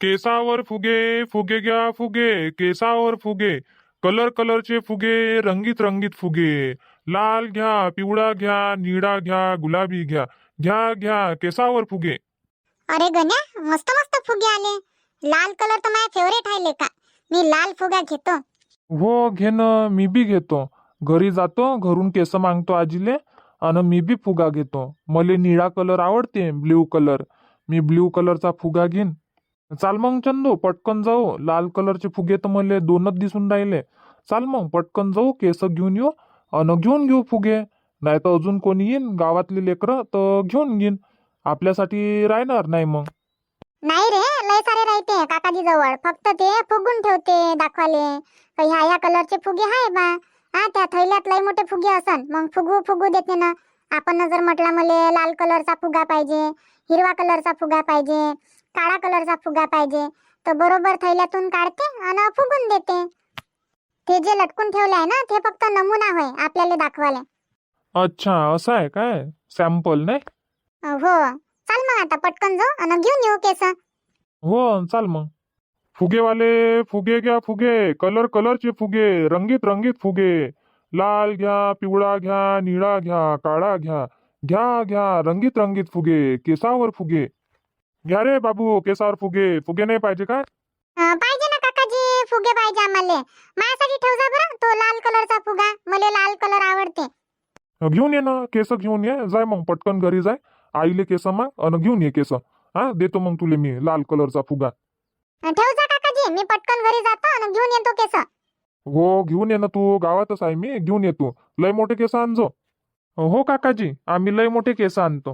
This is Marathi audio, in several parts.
केसावर फुगे फुगे घ्या फुगे. केसावर फुगे. कलर कलरचे फुगे रंगीत रंगीत फुगे. लाल घ्या पिवळा घ्या निळा घ्या गुलाबी घ्या. घ्या घ्या केसावर फुगे. अरे गण्या मस्त मस्त फुगे आले. लाल कलर तर माझ्या फेवरेट आहे लेका मी लाल फुगा घेतो. हो घे न मी बी घेतो. घरी जातो घरून केस मागतो आजीले आणि मी बी फुगा घेतो. मले निळा कलर आवडते ब्ल्यू कलर. मी ब्ल्यू कलरचा फुगा घेईन. चाल मग चंदू पटकन जाऊ. लाल कलरचे फुगे तर मले दोनच दिसून राहिले. चाल मग पटकन जाऊ केस घेऊन येऊ अन घेऊन घेऊ फुगे. नाही तर अजून कोणी येईन गावातले लेकरं तर घेऊन घेईन. आपल्यासाठी राहणार नाही मग. नाही रे लय सारे राहते. काकाजी जवळ. फक्त ते फुगून ठेवते दाखवाले. का ह्या ह्या कलरचे फुगे आहे बा. हा त्या थैल्यात लय मोठे फुगे असन. मग फुगू फुगू देते ना. आपण जर म्हटलं मले लाल कलरचा फुगा पाहिजे हिरवा कलरचा फुगा पाहिजे काळा कलरचा फुगा पाहिजे. तर बरोबर थैल्यातून काढते आणि फुगून देते. ते जे लटकून ठेवले आहे ना ते फक्त नमुना होय आपल्याला दाखवाले अच्छा असं आहे काय? सॅम्पल नाही? हो. चाल मग आता पटकन जाऊ आणि घेऊन येऊ केस. हो चाल मग. फुगेवाले फुगे घ्या फुगे. कलर कलरचे फुगे. रंगीत रंगीत फुगे. लाल घ्या पिवळा घ्या निळा घ्या काळा घ्या. घ्या घ्या. रंगीत रंगीत फुगे. केसावर फुगे. घ्या रे बाबू केसावर फुगे? फुगे नाही पाहिजे काय अं, पाहिजे ना काकाजी फुगे पाहिजे आम्हाला। माझ्यासाठी ठेव जा बरं तो लाल कलरचा फुगा मला लाल कलर आवडते. घेऊन ये ना केस घेऊन ये जाय मग पटकन घरी जाय. आईले केस माग अन घेऊन ये केस. हा देतो मग तुले मी लाल कलरचा फुगा. अं, ठेव जा काकाजी मी पटकन घरी जातो आणि घेऊन येतो केस. हो घेऊन ये ना तू गावातच आहे मी घेऊन ये तू. लय मोठे केस आणजो. हो काकाजी आम्ही लय मोठे केस आणतो.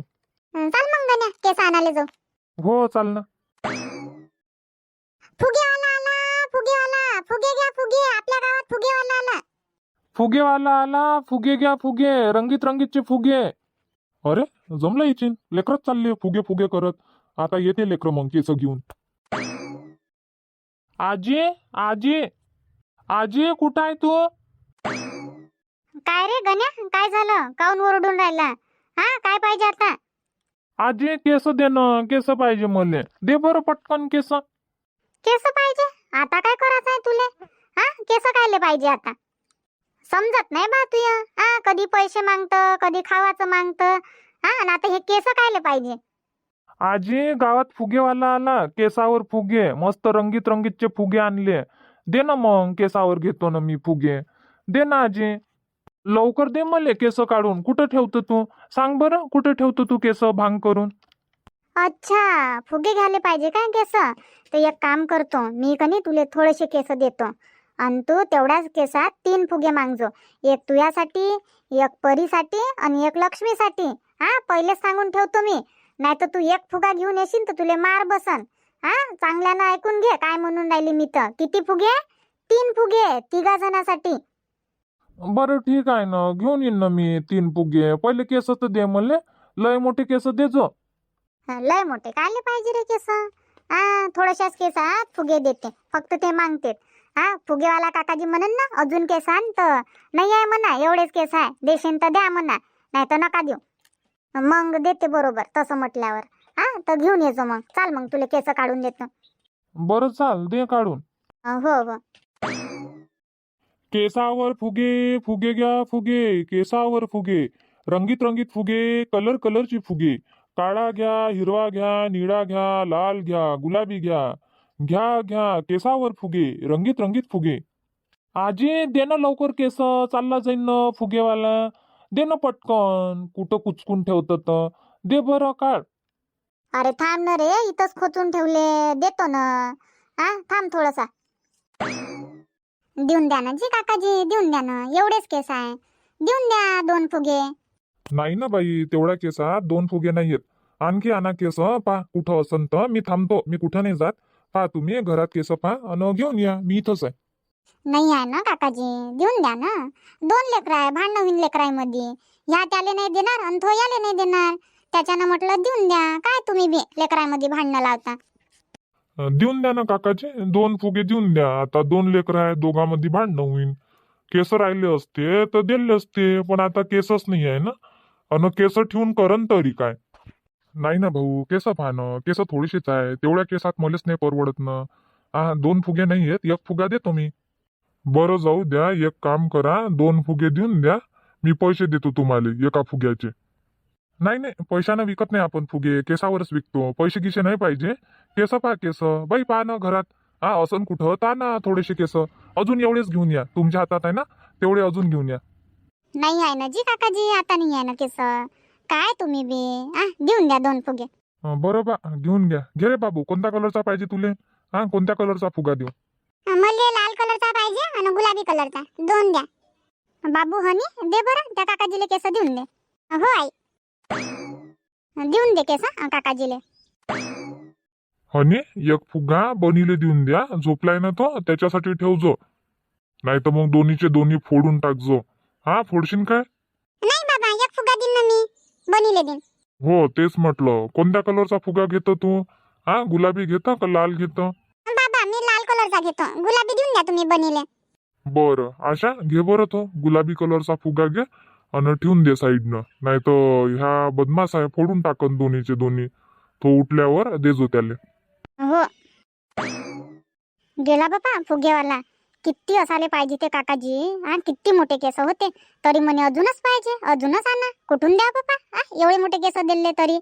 अं, चाल मग गण्या केस आणायला जाऊ. हो चाल ना. फुगेवाला आला फुगेवाला. फुगे घ्या फुगे. आपल्या गावात फुगेवाला आला. फुगेवाला आला फुगे घ्या फुगे. रंगीत रंगीतचे फुगे. अरे जमलं इचिन लेकरच चालले फुगे फुगे करत. आता येते लेकर मग केस घेऊन. आजी आजी. आजी कुठं आहे तू? काय रे गण्या? काय झालं? काऊन ओरडून राहिला? हा काय पाहिजे आता? आजी केस दे ना केस पाहिजे मले. दे बरं पटकन केस. केस पाहिजे? आता काय करायचं आहे तुले? हा? केस कायले पाहिजे आता? समजत नाही बा तुया. हा कधी पैसे मागत कधी खावाचं मागत. हा आणि आता हे केस कायले पाहिजे? आजी गावात फुगेवाला आला केसावर फुगे. मस्त रंगीत रंगीतचे फुगे आणले. दे ना मग केसावर घेतो ना मी फुगे. दे ना आजी. लवकर दे मले केस काढून. कुठं ठेवतो तू? सांग बरं कुठं ठेवतो तू केस भांग करून? अच्छा फुगे घ्यायला पाहिजे काय केस? तर एक काम करतो मी कनी तुले थोडेसे केस देतो. आणि तू तेवढ्याच केसात तीन फुगे मागजो. एक तुझ्यासाठी एक परीसाठी आणि एक लक्ष्मीसाठी. हा पहिलेच सांगून ठेवतो मी. नाही तर तू एक फुगा घेऊन येशील तर तुले मार बसन. हा चांगल्यानं ऐकून घे काय म्हणून राहिली मी तर. किती फुगे? तीन फुगे तिघा जणांसाठी बरं ठीक आहे ना. घेऊन येईन ना मी तीन फुगे पहिले केस तर दे मले लय मोठे केस देजो हा, लय मोठे. कायले पाहिजे रे केस? हा थोड्याशाच केसात फुगे देते. फक्त ते मागते हा फुगेवाला काकाजी म्हणन ना अजून केस आण तर नाही आहे म्हणा एवढेच केस आहे. देशील तर द्या म्हणा. नाही तर नका देऊ. मग देते बरोबर तसं म्हटल्यावर. हा तर घेऊन येजो मग. चाल मग तुला केस काढून देतो. बरं चाल. दे काढून. हो हो. केसावर फुगे फुगे घ्या फुगे केसावर फुगे. रंगीत रंगीत फुगे कलर कलरची फुगे. काळा घ्या हिरवा घ्या निळा घ्या लाल घ्या गुलाबी घ्या. घ्या घ्या केसावर फुगे रंगीत रंगीत फुगे. आजी दे ना लवकर केस चालला जाईन ना फुगेवाला. दे ना पटकन कुठं कुचकून ठेवत तर दे बरं काढ. अरे थांब ना रे इथंच खोचून ठेवले देतो ना. हा थांब थोडासा. देऊन द्या ना जी काकाजी देऊन द्या ना. एवढेच केस आहे. देऊन द्या दोन फुगे. नाही ना बाई तेवढ्या केसात दोन फुगे नाही आहेत आणखी आणा केस पा. कुठं असन तर मी थांबतो. मी कुठं नाही जात. पा तुम्ही घरात केस पा. आणि घेऊन या. मी इथंच आहे. नाही आहे ना काकाजी. देऊन द्या ना. दोन लेकर आहे भांडण होईन लेकरांमध्ये ह्या त्याले नाही देणार आणि तो याले नाही देणार. त्याच्यानं म्हटलं देऊन द्या. काय तुम्ही बी लेकरांमध्ये भांडणं लावता? देऊन द्या ना काकाचे दोन फुगे देऊन द्या. आता दोन लेकर आहे दोघांमध्ये भांडणं होईन. केस राहिले असते तर दिले असते पण आता केसच नाही आहे ना? अन केस ठेवून करन तरी काय? नाही ना भाऊ केस पाहणं केस थोडीशीच आहे. तेवढ्या केसात मलाच नाही परवडत ना. हा दोन फुगे नाही आहेत एक फुगा देतो मी. बरं जाऊ द्या. एक काम करा. दोन फुगे देऊन द्या. मी पैसे देतो तुम्हाला एका फुग्याचे. नाही नाही. पैशानं विकत नाही आपण फुगे. केसावरच विकतो. पैसे किसे नाही पाहिजे. केस पहा केस. बाई पहा ना घरात. हा असं कुठं? ता ना थोडेसे केस. अजून एवढेच घेऊन या. तुमच्या हातात आहे ना तेवढे अजून घेऊन या. नाही आहे ना जी काकाजी आता नाही आहे ना केस. काय तुम्ही बी? आ देऊन द्या दोन फुगे. अं, बरं बा घेऊन घ्या. घे रे बाबू कोणत्या कलरचा पाहिजे तुले? हा कोणत्या कलरचा फुगा देऊ? मला लाल कलरचा पाहिजे आणि गुलाबी कलरचा. दोन द्या. बाबू हनी दे बरं. त्या काकाजीले केस देऊन दे. हो आई. देऊन दे केस अं, काकाजीले. हनी एक फुगा बनीले देऊन द्या झोपलाय ना तो त्याच्यासाठी ठेवजो नाही तर मग दोन्हीचे दोन्ही फोडून टाकजो हा फोडशील काय? नाही बाबा एक फुगा देईन ना मी बनीले देईन. हो तेच म्हटलं. कोणत्या कलरचा फुगा घेतो तू? हा गुलाबी घेतो का लाल घेतो? बाबा मी लाल कलरचा घेतो. गुलाबी देऊन द्या तुम्ही बनीले. बरं आशा घे बरं तो. गुलाबी कलरचा फुगा घे आणि ठेवून दे साईडनं. नाही तर ह्या बदमाश आहे फोडून टाकन दोन्हीचे दोन्ही. तो उठल्यावर देजो त्याले. हो गेला बाबा फुगेवाला किती असाले पाहिजे ते काकाजी. हा किती मोठे केस होते. तरी म्हणे अजूनच पाहिजे. अजूनच आणा. कुठून द्या बाबा हा एवढे मोठे केस दिले तरी.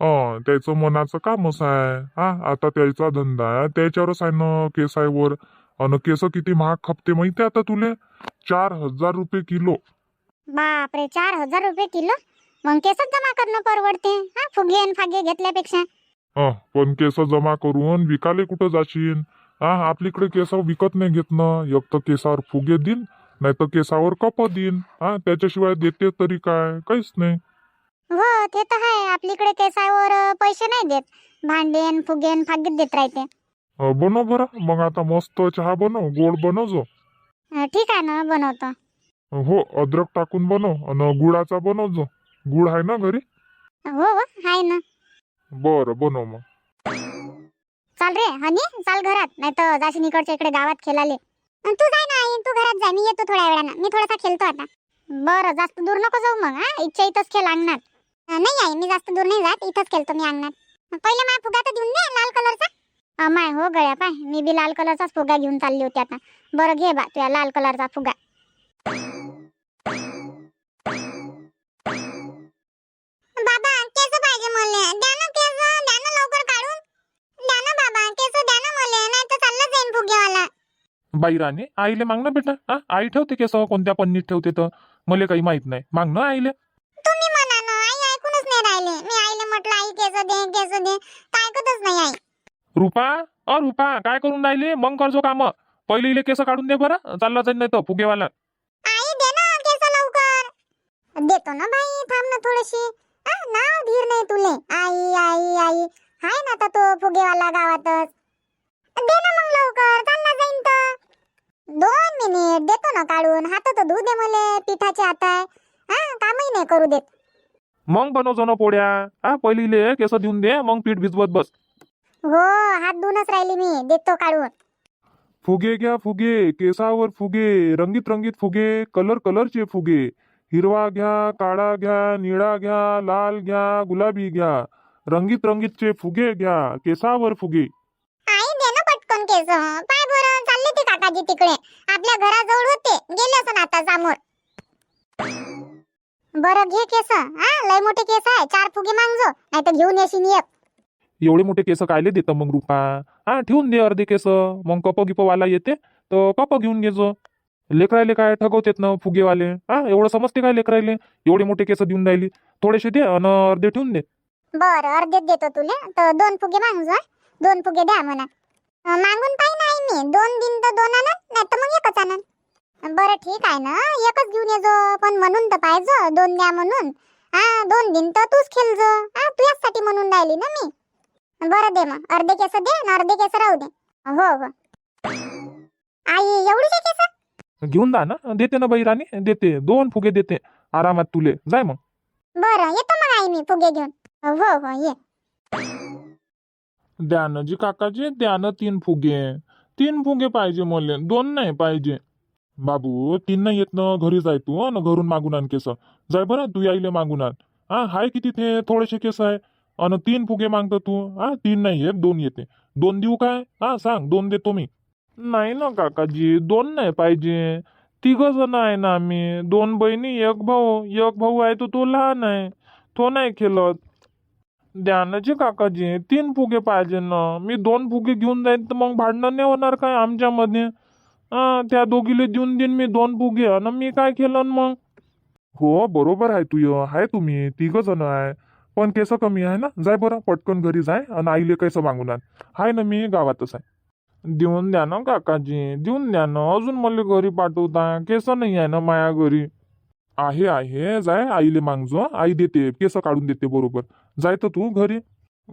अं त्याचं मनाचं कामच आहे. हा आता त्याचा धंदा आहे. त्याच्यावरच आहे ना केसायवर अन केस किती महाग खपते माहिती आता तुले? चार हजार रुपये किलो. बापरे चार हजार रुपये किलो? मग केसच जमा करणं परवडते. हा फुगे आणि फागे घेतल्यापेक्षा. अं, पण केस जमा करून विकाले कुठं जाशील हा आपलीकडे केस विकत नाही घेत ना. एक तर केसावर फुगे देईन नाही तर केसावर कप देईन. हा त्याच्याशिवाय देते तरी काय? काहीच नाही. हो ते तर आहे. आपलीकडे केसावर पैसे नाही देत. भांडेन फुगेन फागेत देत राहते. अं, बनव बरं. मग आता मस्त चहा बनव गोड बनवजो अं, ठीक आहे ना बनवतो. हो अद्रक टाकून बनव आणि गुळाचा बनवजो गुळ आहे ना घरी? हो हो आहे ना. बरं बनव मग. चाल रे हनी चाल घरात. नाही तर जाशील इकडच्या इकडे गावात खेळाले अन तू जाय ना आई तू घरात जाय. मी येतो थोड्या वेळानं. मी थोडासा खेळतो आता. बरं जास्त दूर नको जाऊ मग हा. इच्छा इथंच खेळ अंगणात. अं, नाही आई मी जास्त दूर नाही जात. इथंच खेळतो मी अंगणात. पहिले माझ्या फुगा तर देऊन दे लाल कलरचा. अमाय हो गळ्या पाय. मी बी लाल कलरचाच फुगा घेऊन चालली होती आता. बरं घे बा तुझ्या लाल कलरचा फुगा. बाई राणे आईले माग ना बेटा. हा आई ठेवते केस कोणत्या पन्नीत ठेवते तर? मला काही माहीत नाही. माग ना आईले. तुम्ही म्हणा ना आई ऐकूनच नाही राहिले. मी आईला म्हटलं आई केस दे केस दे. तर ऐकतच नाही आई. रुपा अ रुपा काय करून राहिले? मग करजो काम. पहिले इले केस काढून दे बरं. चालला जाईल नाही तर फुगेवाला. आई दे ना केस लवकर. देतो ना बाई थांब ना थोडीशी. नाव धीर नाही तुले. आई आई आई. हाय ना आता तो फुगेवाला गावातच. दे ना मग लवकर. चालला जाईन तर. दोन मिनिट देतो ना काढून. हात तर धू दे मले पिठाचे हात आहे हा कामही नाही करू देत. मग बनवजो ना पोळ्या. हा पहिले केस देऊन दे मग पीठ भिजवत बस. हो हात धुवूनच राहिली मी. देतो काढून. फुगे घ्या फुगे. केसावर फुगे. रंगीत रंगीत फुगे. कलर कलरचे फुगे. हिरवा घ्या काळा घ्या निळा घ्या लाल घ्या गुलाबी घ्या. रंगीत रंगीतचे फुगे घ्या. केसावर फुगे. आई दे ना पटकन केस. काकाजी तिकडे. आपल्या घराजवळ होते. गेले असं आता समोर बरं घे केस. हा लय मोठे केस आहे. चार फुगे मागजो नाही तर घेऊन येशील एक. एवढे मोठे केस कायले देतं मग रुपा? हा ठेवून दे अर्धे केस. मग कप गिप वाला येते. तर कप घेऊन घेजो लेकरायले काय ठगवतेत ना फुगेवाले? हा एवढं समजते काय लेकरायले? एवढे मोठे केस देऊन राहिली. थोडेसे दे आणि अर्धे ठेवून दे. बरं अर्धेच देतो तुले. तर दोन फुगे मागजो दोन फुगे द्या म्हणा. अं, मागून पाहिजे मी. दोन दिन तर दोन आणन नाही तर मग एकच आणन. बरं ठीक आहे ना. एकच घेऊन येजो. पण म्हणून तर पाहिजे. दोन द्या म्हणून. हा दोन दिन तर तूच खेळजो. हा तुझ्यासाठी म्हणून राहिली ना मी. बरं दे मग. अर्धे केस दे आणि अर्धे केस राहू दे. हो हो. आई एवढीचे केस? घेऊन जा ना. देते ना बाई राणी. देते. दोन फुगे देते. आरामात तुले. जाय मग. बरं येतो मग आई मी फुगे घेऊन. हो हो ये. द्या ना जी काकाजी. द्या ना तीन फुगे. तीन फुगे पाहिजे मले दोन नाही पाहिजे. बाबू तीन नाही येत ना. घरी जाय तू ना घरून मागून आण केस. जाय बरं तू यायले मागून आण. हा हाय किती ते थोडेसे केस आहे. अन तीन फुगे मागतो तू. हा तीन नाही येत दोन येते. दोन देऊ काय? हा सांग दोन देतो मी. नाही ना काकाजी दोन नाही पाहिजे. तिघ जण आहे ना आम्ही. दोन बहिणी एक भाऊ. एक भाऊ आहे तो तो लहान आहे. तो नाही खेळत. द्या ना जी काकाजी तीन फुगे पाहिजे ना. मी दोन फुगे घेऊन जाईन तर मग भांडणं नाही होणार काय आमच्यामध्ये? हा त्या दोघीले देऊन देईन मी दोन फुगे. आणि मी काय केलं मग? हो बरोबर आहे तू आहे तुम्ही. तिघ जण आहे. पण केस कमी आहे ना? जाय बरं पटकन घरी जाय आणि आईले कैसं मागून आण. आहे ना मी गावातच आहे. देऊन द्या ना काकाजी देऊन द्या ना. अजून मला घरी पाठवता. केस नाही आहे ना माया घरी. आहे आहे. जाय आईले मागजो. आई देते केस काढून देते बरोबर. जाय तर तू घरी.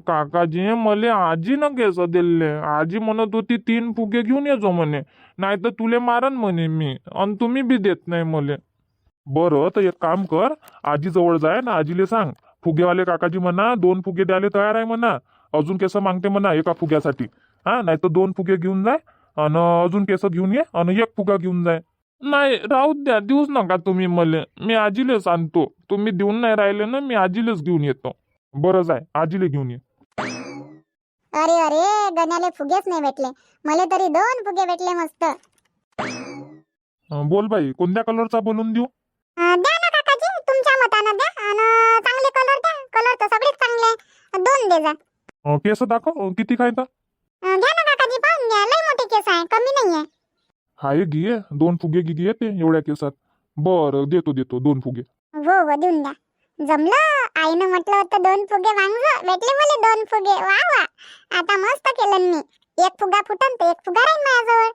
काकाजी मले आजी केस दिले आजी म्हणत होती तीन फुगे घेऊन येजो म्हणे. नाही तर तुले मारन म्हणे मी. आणि तुम्ही बी देत नाही मले. बरं तर एक काम कर. आजी जवळ जाय ना आजीले सांग. फुगेवाले काकाजी म्हणा दोन फुगे द्यायला तयार आहे म्हणा. अजून केस मागते म्हणा एका फुग्यासाठी. हा नाही तर दोन फुगे घेऊन जाय. आणि अजून केस घेऊन ये. आणि एक फुगा घेऊन जाय. नाही राहू द्या. देऊच नका तुम्ही मले. मी आजीलेच आणतो. तुम्ही देऊन नाही राहिले ना मी आजीलेच घेऊन येतो. बरं जाय आजीले घेऊन ये. अरे अरे गण्याले फुगेच नाही भेटले. मला तरी दोन फुगे भेटले मस्त. अं, बोल बाई कोणत्या कलरचा बनवून देऊ? अं, द्या ना काकाजी तुमच्या मतानं द्या. आणि चांगले कलर द्या. कलर तर सगळेच चांगले आहे. दोन दे जा. अं, केस दाखव. अं, किती खायचा अं, घ्या ना काकाजी पाहून घ्या. लय मोठे केस आहे. कमी नाही आहे हाय घे दोन फुगे गी येते एवढ्या केसात. बरं देतो देतो. दोन फुगे. हो हो देऊन द्या. जमलं? आईनं म्हटलं होतं दोन फुगे मागज भेटले मला दोन फुगे. वा वा. आता मस्त केलं मी. एक फुगा फुटन तर एक फुगा राहील माझ्याजवळ.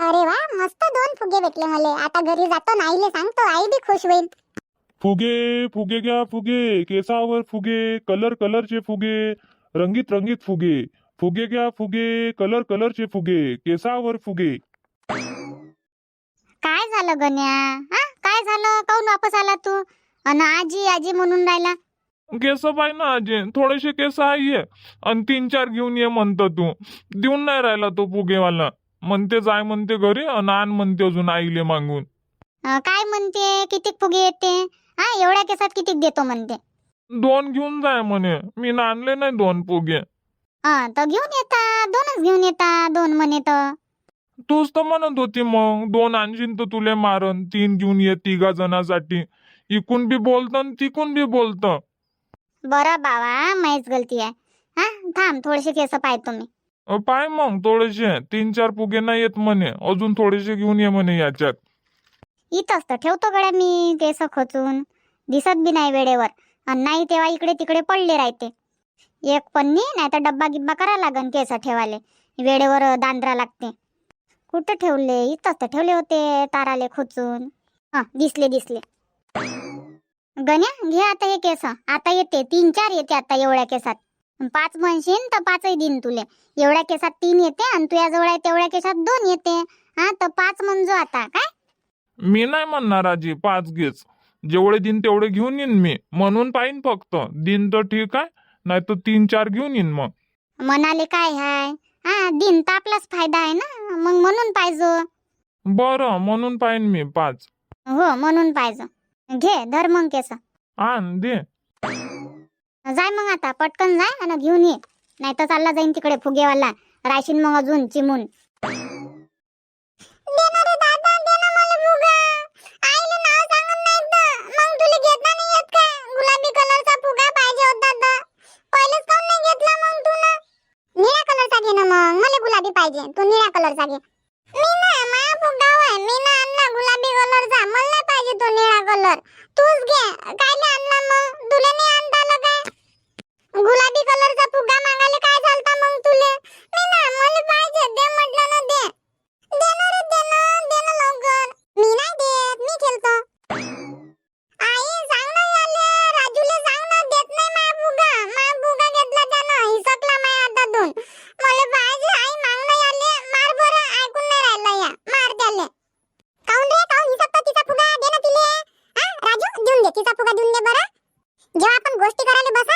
अरे वा मस्त दोन फुगे भेटले मला. आता घरी जातो ना आईले सांगतो. आई बी खुश होईल. फुगे फुगे घ्या फुगे. केसावर फुगे कलर कलरचे फुगे. रंगीत रंगीत फुगे. फुगे घ्या फुगे. कलर कलरचे फुगे. केसावर फुगे. काय झालं गण्या? हा? काय झालं? काऊन वापस आला तू? अन आजी आजी म्हणून राहिला. केस पाय ना आजी थोडेसे केस आहे. आणि तीन चार घेऊन ये म्हणतो तू. देऊन नाही राहिला तो फुगेवाला म्हणते जाय म्हणते घरी आणि आण म्हणते अजून आईले मागून. अं, काय म्हणते? किती फुगे येते? हा एवढ्या केसात किती देतो म्हणते? दोन घेऊन जाय म्हणे. मी आणले नाही दोन फुगे हा तर घेऊन येता. दोनच घेऊन येता. दोन म्हणे तर. तूच तर म्हणत होती मग. दोन आणशीन तर तुले मारन. तीन घेऊन ये तिघा जणांसाठी. इकून बी बोलत आणि तिकून बी बोलत. बरं बाबा माहीच गलती आहे. हा थांब थोडेसे केस पाहतो मी अ, पाय मग थोडेसे. तीन चार फुगे नाही येत म्हणे. अजून थोडेसे घेऊन ये म्हणे याच्यात. इथंच तर ठेवतो गड्या मी केस खोचून. दिसत बी नाही वेळेवर. आणि नाही तेव्हा इकडे तिकडे पडले राहते. एक पन्नी नाही तर डब्बा गिब्बा करा लागन केस ठेवाले वेळेवर दांद्रा लागते. कुठं ठेवले? इथंच तर ठेवले होते ताराले खोचून. हा दिसले दिसले. गण्या घे आता हे केस. आता येते. तीन चार येते आता एवढ्या केसात. पाच म्हणशील तर पाचही दिन तुले. एवढ्या केसात तीन येते आणि तुझ्या जवळ आहे तेवढ्या केसात दोन येते. हा तर पाच म्हणजो आता. काय? मी नाही म्हणणार आजी पाच घेच. जेवढे दिन तेवढे घेऊन येईन मी. म्हणून पाहिन फक्त. दिन तर ठीक आहे. नाही तर तीन चार घेऊन येईन मग. म्हणाले काय हाय? हा दिन तर आपलाच फायदा आहे ना. मग म्हणून पाहिजे. बरं म्हणून पाहिन मी पाच. हो म्हणून पाहिजे. घे धर मग केस. आण दे. जाय मग आता पटकन जाय आणि घेऊन ये. नाही तर चालला जाईन तिकडे फुगेवाला. राशीन मग अजून चिमून. गुलाबी कलरचा फुगा पाहिजे होता तर पहिलेच काऊन नाही घेतला मग तू निळ्या कलरचा घे ना मग. मला गुलाबी पाहिजे. तू निळ्या कलरचा घे. मी ना माया फुगा आहे. मी ना आणला गुलाबी कलरचा. मला पाहिजे तो निळा कलर तूच घे. कायले आणला मग? तुला नाही आणता आलं काय गुलाबी कलरचा फुगा मागायला काय झालता मग तुले? मी ना मला पाहिजे. दे म्हटलं ना दे. दे ना रे दे ना. दे ना लवकर. मी नाही देत. मी खेळतो. आई सांग देऊन दे तिचा फुगा देऊन दे बरं. जेव्हा आपण गोष्टी करायला बस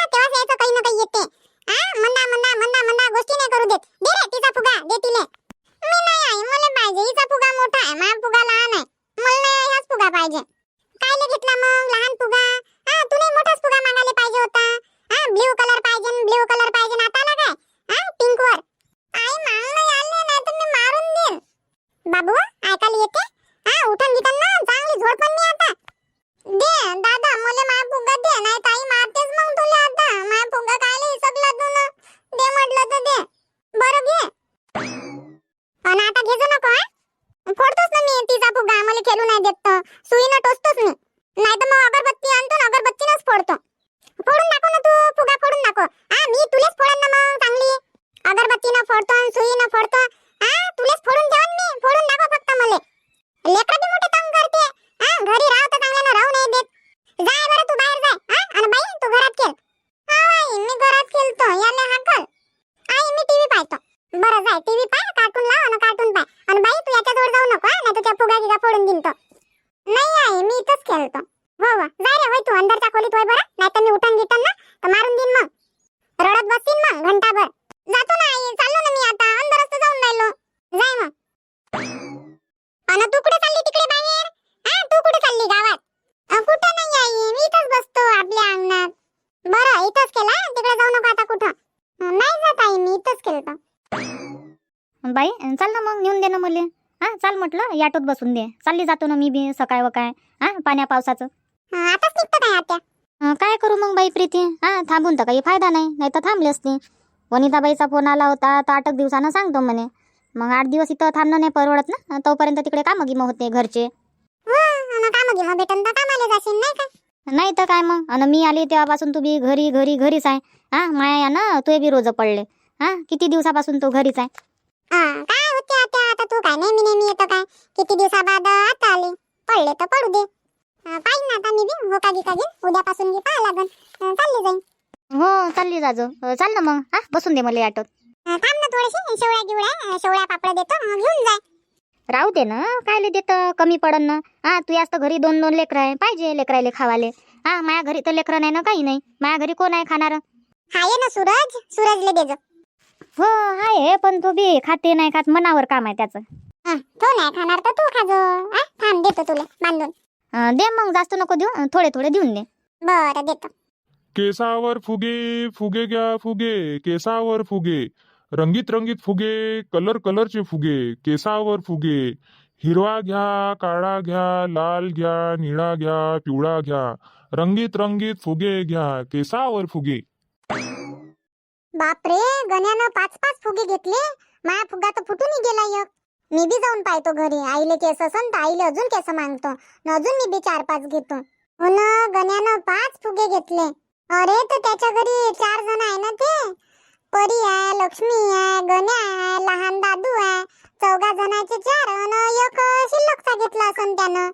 बाई चाल ना मग नेऊन दे ना मले. हा चाल म्हटलं याटोत बसून दे. चालली जातो ना मी बी सकाळ वकाय हा पाण्या पावसाचं. अ, आताच निघतो काय आत्या? अं, काय करू मग बाई प्रीती? हा थांबून तर काही फायदा नाही नाही तर थांबली असती. वनिताबाईचा फोन आला होता तर आठ एक दिवसानं सांगतो म्हणे. मग आठ दिवस इथं थांबणं नाही परवडत ना तोपर्यंत तिकडे कामं गिमं होते घरचे. हो अन काम गिम भेटन तर कामाला जाशील नाही का? नाही तर काय मग आणि मी आली तेव्हापासून तू बी घरी घरी घरीच आहे. हा माया ना तू बी रोज पडले. हा किती दिवसापासून तू घरीच आहे? काय होते आत्या? आता तू काय नेहमी नेहमी येतो काय? किती दिवसाबाद आता आली? पडले तर पडू दे. अ, पाहिन ना आता मी बी? हो का गी का घेईन उद्यापासून बी पाहा लागन. चालली जाईन. हो चालली जाजो. चाल ना मग. हा बसून दे मला ऑटोत थांब ना थोडीशी. शेवळ्या गिवळ्या शेवळ्या पापड देतो. घेऊन जाय. राहू दे ना. कायले देत कमी पडन ना? हा तू यास्त घरी दोन दोन लेकरं आहे. पाहिजे लेकरायले खावाले. हा माया घरी तर लेकरं नाही ना काही नाही. माया घरी कोण आहे खाणार? हाय ना सूरज. सूरजले देजो हो आहे पण तो बी खाते नाही खात मनावर काम आहे त्याचं. अ, तो नाही खाणार तर तू खाजो थांब देतो तुला बांधून. अं, दे मग जास्त नको देऊ थोडे थोडे देऊन दे. बरं देतो. केसावर फुगे फुगे घ्या फुगे केसावर फुगे. रंगीत रंगीत फुगे कलर कलरचे फुगे केसावर फुगे. हिरवा घ्या काळा घ्या लाल घ्या निळा घ्या पिवळा घ्या. रंगीत रंगीत फुगे घ्या केसावर फुगे. बापरे गण्यानं पाच पाच फुगे घेतले. माया फुगा तर फुटून गेला एक. मी बी जाऊन पाहतो घरी. आईले केस असन तर आईले अजून केस मागतो. न अजून मी बी चार पाच घेतो. हो ना गण्यानं पाच फुगे घेतले. अरे तर त्याच्या घरी चार जण आहे ना ते? परी आहे लक्ष्मी आहे गण्या आहे लहान दादू आहे. चौघा जणांचे चार अन एक शिल्लकचा घेतला असन त्यानं.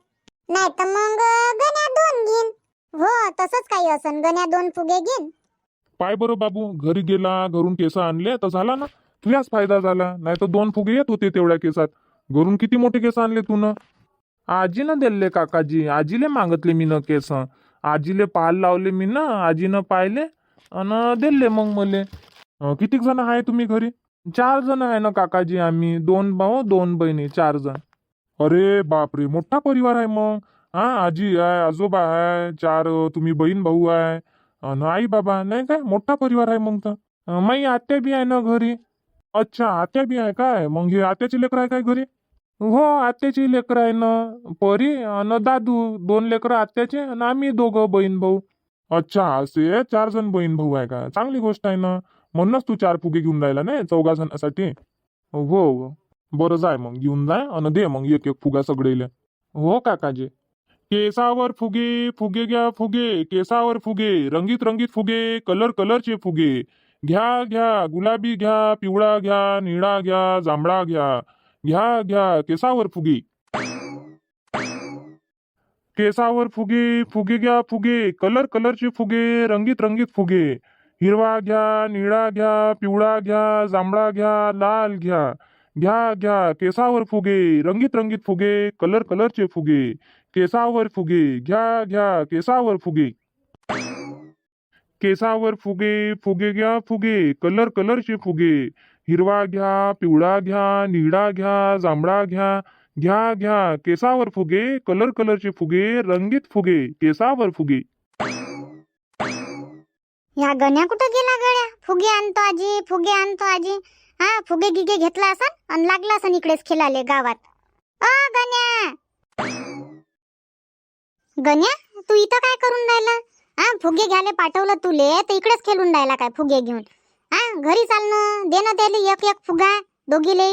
नाही तर मग गण्या दोन घेईन. हो तसंच काही असन. गण्या दोन फुगे घेईन. पाय बरं बाबू घरी गेला घरून केस आणले तर झाला ना. तुझ्याच फायदा झाला नाही तर दोन फुगे येत होते तेवढ्या केसात. घरून किती मोठे केस आणले तू न आजीनं दिले काकाजी आजीले मागतले मी न केस. आजीले पाल लावले मी ना आजीनं पाहिले अन दिले मग मले. किती जण आहे तुम्ही घरी? चार जण आहे ना काकाजी आम्ही दोन भाऊ दोन बहिणी चार जण. अरे बापरे मोठा परिवार आहे मग. हा आजी आहे आजोबा आहे चार तुम्ही बहीण भाऊ आहे. अन आई बाबा नाही काय मोठा परिवार आहे मग तर. माई आत्या बी आहे ना घरी? अच्छा आत्या बी आहे काय? मग हे आत्याची लेकर आहे काय घरी? हो आत्याची लेकर आहे ना. परी अन दादू दोन लेकर आत्याचे आणि आम्ही दोघं बहीण भाऊ. अच्छा असे चार जण बहीण भाऊ आहे का? चांगली गोष्ट आहे ना. म्हणूनच तू चार फुगे घेऊन राहिला नाही चौघा जणांसाठी? हो हो. बरं जाय मग घेऊन जाय आणि दे मग एक एक फुगा सगळे हो काकाजी. केसावर फुगे फुगे घ्या फुगे केसावर फुगे रंगीत रंगीत फुगे कलर कलरचे फुगे. घ्या घ्या गुलाबी घ्या पिवळा घ्या निळा घ्या जांभळा घ्या. घ्या घ्या केसावर फुगे. केसावर फुगे फुगे घ्या फुगे कलर कलरचे फुगे रंगीत रंगीत फुगे. हिरवा घ्या निळा घ्या पिवळा घ्या जांभळा घ्या लाल घ्या. घ्या घ्या. केसावर फुगे रंगीत रंगीत फुगे कलर कलरचे फुगे. केसावर फुगे घ्या घ्या. केसावर फुगे. केसावर फुगे फुगे घ्या फुगे. कलर कलरचे फुगे. हिरवा घ्या पिवळा घ्या निळा घ्या जांभळा घ्या. घ्या घ्या. केसावर फुगे कलर कलरचे फुगे रंगीत फुगे. केसावर फुगे. या गण्या कुठं गेला गड्या? फुगे आणतो आजी फुगे आणतो आजी. हा फुगे गिगे घेतला असन आणि लागला असन इकडेच खेळाले गावात. अ गण्या. गण्या तू इथं काय करून राहिला? हा फुगे घ्यायला पाठवलं तुले तर इकडेच खेळून राहिला काय फुगे घेऊन? हा घरी चालणं दे ना त्याले एक एक फुगा दोघीले.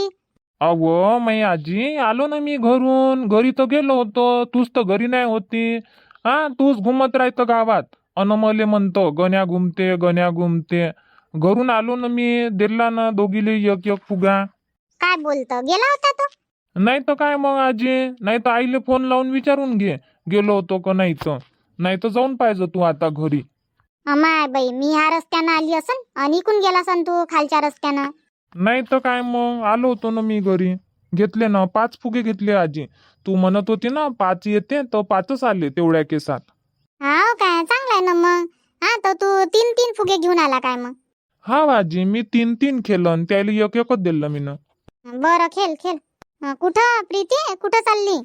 अव मै आजी आलो ना मी घरून. घरी तर गेलो होतो तूच तर घरी नाही होती. हा तूच घुमत राहतं गावात. अन मले म्हणतो गण्या घुमते गण्या घुमते. घरून आलो ना मी दिला ना दोघीले एक एक फुगा. काय बोलतो? गेला होता तो? नाही तर काय मग आजी? नाही तर आईले फोन लावून विचारून घे. गेलो होतो का नाही तर. नाही तर जाऊन पाहिजे तू आता घरी. अमाय बाई मी ह्या रस्त्यानं आली असन? आणि इकून गेला असन तू खालच्या रस्त्यानं? नाही तर काय मग? आलो होतो ना मी घरी. घेतले ना पाच फुगे घेतले आजी. तू म्हणत होती ना पाच येते तर पाचच आले तेवढ्या केसात. हाव काय? चांगलाय ना मग. हा तर तू तीन तीन फुगे घेऊन आला काय मग? हा आजी मी तीन तीन केलं त्याला एक एकच दिलं मी बरं खेळ खेळ. अं, कुठं प्रीती? कुठं चालली?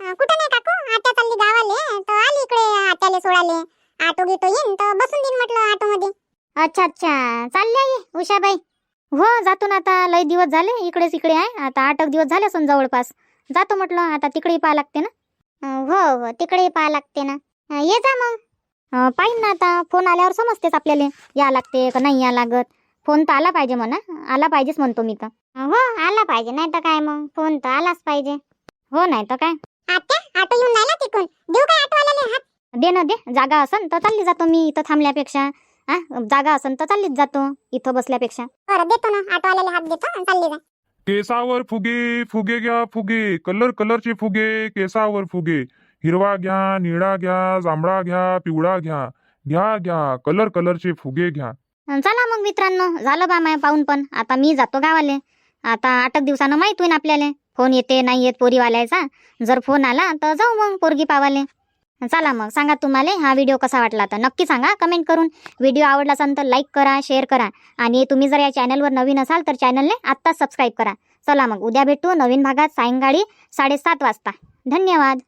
कुठं नाही काकू. आत्या चालली गावाले. तर आली इकडे आत्याले सोडाले ऑटो गिटो येईन तर बसून देईन म्हटलं ऑटो मध्ये अच्छा अच्छा. चालली आई उषाबाई. हो जातो ना आता. लय दिवस झाले इकडेच इकडे आहे. आता आठ एक दिवस झाले असून जवळपास. जातो म्हटलं आता तिकडेही पाहा लागते ना? अं, हो हो तिकडे पाहा लागते ना. अं, ये जा मग. पाहीन ना आता. फोन आल्यावर समजतेच आपल्याला. या लागते का नाही या लागत. फोन तर आला पाहिजे म्हणा. आला पाहिजेच म्हणतो मी तर. हो आला पाहिजे. नाही तर काय मग? फोन तर आलाच पाहिजे. हो नाही तर काय? आत्या ऑटो येऊन राहिला तिकून. देऊ काय ऑटोवाल्याला हात? दे ना दे. जागा असन तर चालली जातो मी इथं थांबल्यापेक्षा. हा जागा असन तर चाललीच जातो इथं बसल्यापेक्षा. बरं देतो ना. ऑटोवाल्याला हात देतो आणि चालली जा केसावर फुगे फुगे घ्या फुगे. कलर कलरचे फुगे केसावर फुगे. हिरवा घ्या निळा घ्या जांभळा घ्या पिवळा घ्या घ्या घ्या कलर कलरचे फुगे घ्या. चला मग मित्रांनो झालं बा माय पाहून पण. आता मी जातो गावाले. आता आठ दिवसानं माहीत होईन आपल्याला. फोन येते नाही येत पोरीवाल्याचा. जर फोन आला तर जाऊ मग पोरगी पावाले. चला मग सांगा तुम्हाला हा व्हिडिओ कसा वाटला तर नक्की सांगा कमेंट करून. व्हिडिओ आवडला असेल तर लाईक करा शेअर करा. आणि तुम्ही जर या चॅनलवर नवीन असाल तर चॅनलने आत्ताच सबस्क्राईब करा. चला मग उद्या भेटू नवीन भागात सायंकाळी साडेसात वाजता. धन्यवाद.